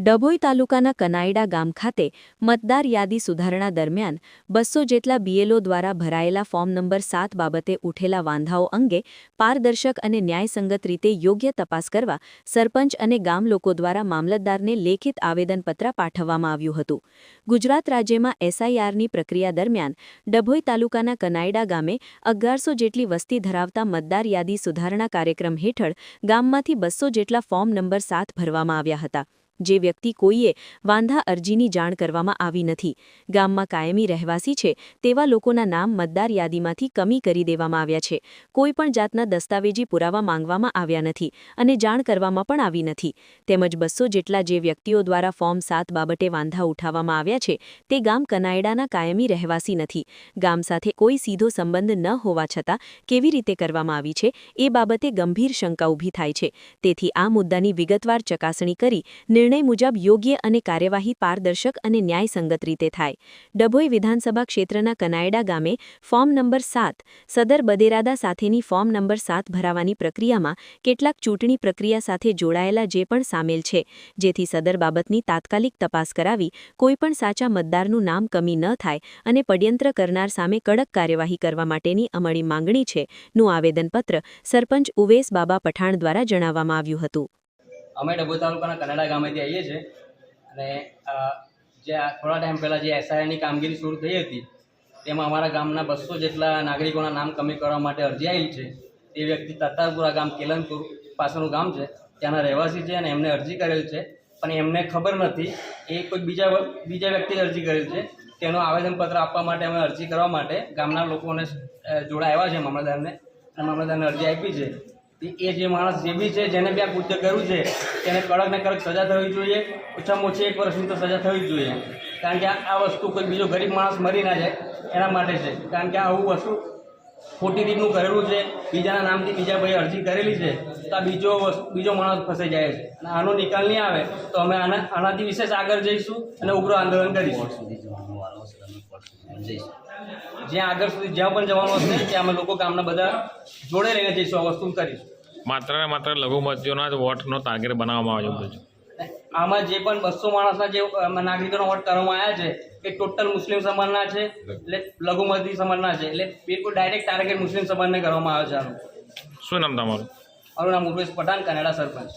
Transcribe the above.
ડભોઈ તાલુકાના કનાયડા ગામ ખાતે મતદાર યાદી સુધારણા દરમિયાન બસો જેટલા બીએલઓ દ્વારા ભરાયેલા ફોર્મ નંબર સાત બાબતે ઉઠેલા વાંધાઓ અંગે પારદર્શક અને ન્યાયસંગત રીતે યોગ્ય તપાસ કરવા સરપંચ અને ગામ લોકો દ્વારા મામલતદારને લેખિત આવેદનપત્ર પાઠવવામાં આવ્યું હતું. ગુજરાત રાજ્યમાં એસઆઈઆરની પ્રક્રિયા દરમિયાન ડભોઈ તાલુકાના કનાયડા ગામે અગિયારસો જેટલી વસ્તી ધરાવતા મતદાર યાદી સુધારણા કાર્યક્રમ હેઠળ ગામમાંથી બસો જેટલા ફોર્મ નંબર સાત ભરવામાં આવ્યા હતા. જે વ્યક્તિ કોઈએ વાંધા અરજીની જાણ કરવામાં આવી નથી. ગામમાં કાયમી રહેવાસી છે તેવા લોકોના નામ મતદાર યાદીમાંથી કમી કરી દેવામાં આવ્યા છે. કોઈપણ જાતના દસ્તાવેજી પુરાવા માંગવામાં આવ્યા નથી અને જાણ કરવામાં પણ આવી નથી. તેમજ બસો જેટલા જે વ્યક્તિઓ દ્વારા ફોર્મ સાત બાબતે વાંધા ઉઠાવવામાં આવ્યા છે તે ગામ કનાયડાના કાયમી રહેવાસી નથી. ગામ સાથે કોઈ સીધો સંબંધ ન હોવા છતાં કેવી રીતે કરવામાં આવી છે એ બાબતે ગંભીર શંકા ઊભી થાય છે. તેથી આ મુદ્દાની વિગતવાર ચકાસણી કરી નિર્ણય મુજબ યોગ્ય અને કાર્યવાહી પારદર્શક અને ન્યાયસંગત રીતે થાય. ડભોઈ વિધાનસભા ક્ષેત્રના કનાયડા ગામે ફોર્મ નંબર સાત, સદર બદેરાદા સાથેની ફોર્મ નંબર સાત ભરાવાની પ્રક્રિયામાં કેટલાક ચૂંટણી પ્રક્રિયા સાથે જોડાયેલા જે પણ સામેલ છે, જેથી સદર બાબતની તાત્કાલિક તપાસ કરાવી કોઈપણ સાચા મતદારનું નામ કમી ન થાય અને પડયંત્ર કરનાર સામે કડક કાર્યવાહી કરવા માટેની અમારી માંગણી છે, નું આવેદનપત્ર સરપંચ ઉવેશ બાબા પઠાણ દ્વારા જણાવવામાં આવ્યું હતું. અમે ડભોઈ તાલુકાના કનાડા ગામેથી આવીએ છીએ. અને જે થોડા ટાઈમ પહેલાં જે એસઆઈની કામગીરી શરૂ થઈ હતી, તેમાં અમારા ગામના બસો જેટલા નાગરિકોના નામ કમી કરવા માટે અરજી આવી છે. તે વ્યક્તિ તત્તારપુરા ગામ કેલનપુર પાસેનું ગામ છે. ત્યાંના રહેવાસી છે અને એમને અરજી કરેલ છે. પણ એમને ખબર નથી એ કોઈ બીજા બીજા વ્યક્તિએ અરજી કરેલ છે. તેનું આવેદનપત્ર આપવા માટે અમે અરજી કરવા માટે ગામના લોકોને જોડાયા છે મામલતદારને અને મામલતદારને અરજી આપી છે. એ જે માણસ જે બી છે, જેને બી આ કૃત્ય કર્યું છે તેને કડક ને કડક સજા થવી જોઈએ, ઓછામાં ઓછી એક વર્ષની તો સજા થવી જ જોઈએ. કારણ કે આ વસ્તુ કોઈ બીજો ગરીબ માણસ મરી ના જાય, એના માટે છે. કારણ કે આવું વસ્તુ ખોટી રીતનું કરેલું છે, બીજાના નામથી બીજા ભાઈ અરજી કરેલી છે તો આ બીજો વસ્તુ બીજો માણસ ફસાઈ જાય છે. અને આનો નિકાલ નહીં આવે તો અમે આના આનાથી વિશેષ આગળ જઈશું અને ઉગ્ર આંદોલન કરીશું. જ્યાં આગળ સુધી જ્યાં પણ જવાનું હશે ત્યાં અમે લોકો ગામના બધા જોડે રહીને જઈશું આ વસ્તુ કરીશું. માત્ર ને માત્ર લઘુમતીઓના જ વોટનો તાગીર બનાવવામાં આવ્યો બધું આમાં જે પણ બસો માણસના જે નાગરિકોનો વોટ કરવામાં આવ્યા છે એ ટોટલ મુસ્લિમ સમાજના છે એટલે લઘુમતી સમાજના છે એટલે બિલકુલ ડાયરેક્ટ ટાર્ગેટ મુસ્લિમ સમાજને કરવામાં આવે છે આનું. શું નામ તમારું? મારું નામ ઉર્વેશ પઠાણ કનેડા સરપંચ.